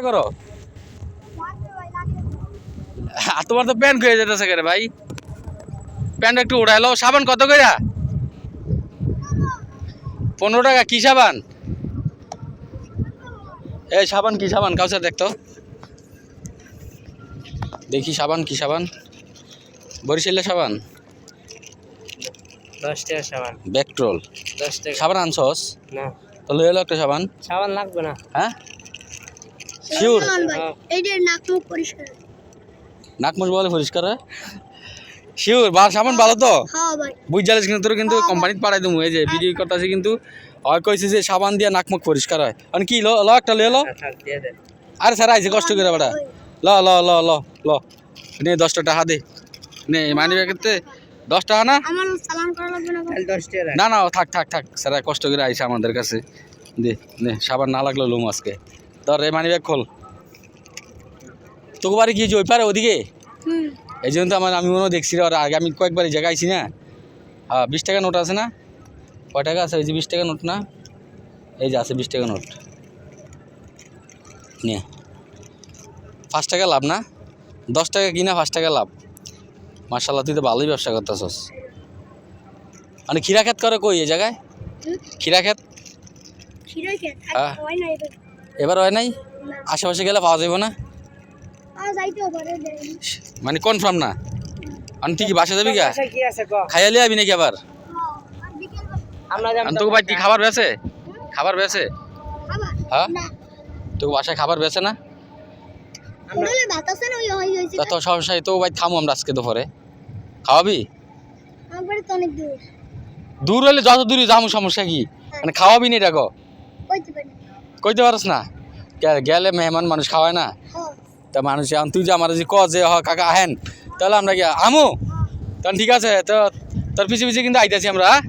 চেষ্টা করো। তোমার তো প্যান্ট হয়ে যেতেছে কেন ভাই? প্যান্ট একটু উড়াইলো। সাবান কত কইরা? পনেরো টাকা কি সাবান? এই সাবান কি সাবান? কাউসার দেখতো দেখি সাবান কি সাবান। বরিশালের সাবান? দশ টাকা সাবান। ব্যাকট্রোল দশ টাকা। সাবান আনছস? না। তো লয়ে এলো একটা সাবান। সাবান লাগবে না। হ্যাঁ? শিওর হ্যাঁ। নাক মুখ পরিষ্কার। নাক মুখ বলে পরিষ্কার হয়? শিওর বা সাবান ভালো তো? হ্যাঁ বুঝ জালিস কিন্তু তোর কিন্তু কোম্পানিতে পাঠাই দেবো। এই যে ভিডিও করতেছি কিন্তু হয় কইছে যে সাবান দিয়ে নাক মুখ পরিষ্কার হয়। মানে কি ল ল একটা লে। লো হ্যাঁ, দিয়ে দে। আরে স্যার আইছে কষ্ট করে বেটা। ল ল ল ল ল নে দশটা টাকা দে নে মানি ব্যাগেতে দশ টাকা না? না না না থাক থাক থাক। স্যার কষ্ট করে আইসে আমাদের কাছে। দে নে সাবান না লাগল লুম আজকে। তোর এই মানি ব্যাগ খোল। তোকে বাড়ি গিয়েছি ওই পারে ওদিকে? এই জন্য তো আমার আমি মনে দেখছি রে, আগে আমি কয়েকবার এই জায়গায় আইছি না? হ্যাঁ বিশ টাকা নোট আছে না? কয় টাকা আছে? ওই যে বিশ টাকা নোট না? এই যে আছে বিশ টাকা নোট। নিয়ে পাঁচ টাকা লাভ না? দশ টাকা কিনা পাঁচ টাকা লাভ। মার্শাল্লাহ তুই তো ভালোই ব্যবসা করতেছস। মানে ক্ষীরা খেত করে কই এই জায়গায়? ক্ষীরা খেত হ্যাঁ। না এবার হয় নাই? আশেপাশে গেলে পাওয়া যাবে না? আর যাইতেও পারে যে মানে কনফার্ম না? আমি ঠিকই বাসা যাবি গা খাইয়ালি আবি নাকি আবার? তোকে ভাই কি খাবার বেছে? খাবার বেছে? হ্যাঁ? না। তোকে বাসায় খাবার বেছে না? না তা সমস্যায় তো ভাই থামো আমরা আজকে দুপুরে। খাওয়াবি? দূর। দূর হলে যত দূরই যাব সমস্যা কি? মানে খাওয়াবি নি পারি কইতে পারস না? গেলে মেহমান মানুষ খাওয়ায় না? তা মানুষ এখন তুই যে আমার যে ক যে হ কাকা আহেন, তাহলে আমরা কি আমু? তখন ঠিক আছে, তো তোর পিছিয়ে পিছিয়ে কিন্তু আইতেছি আমরা হ্যাঁ?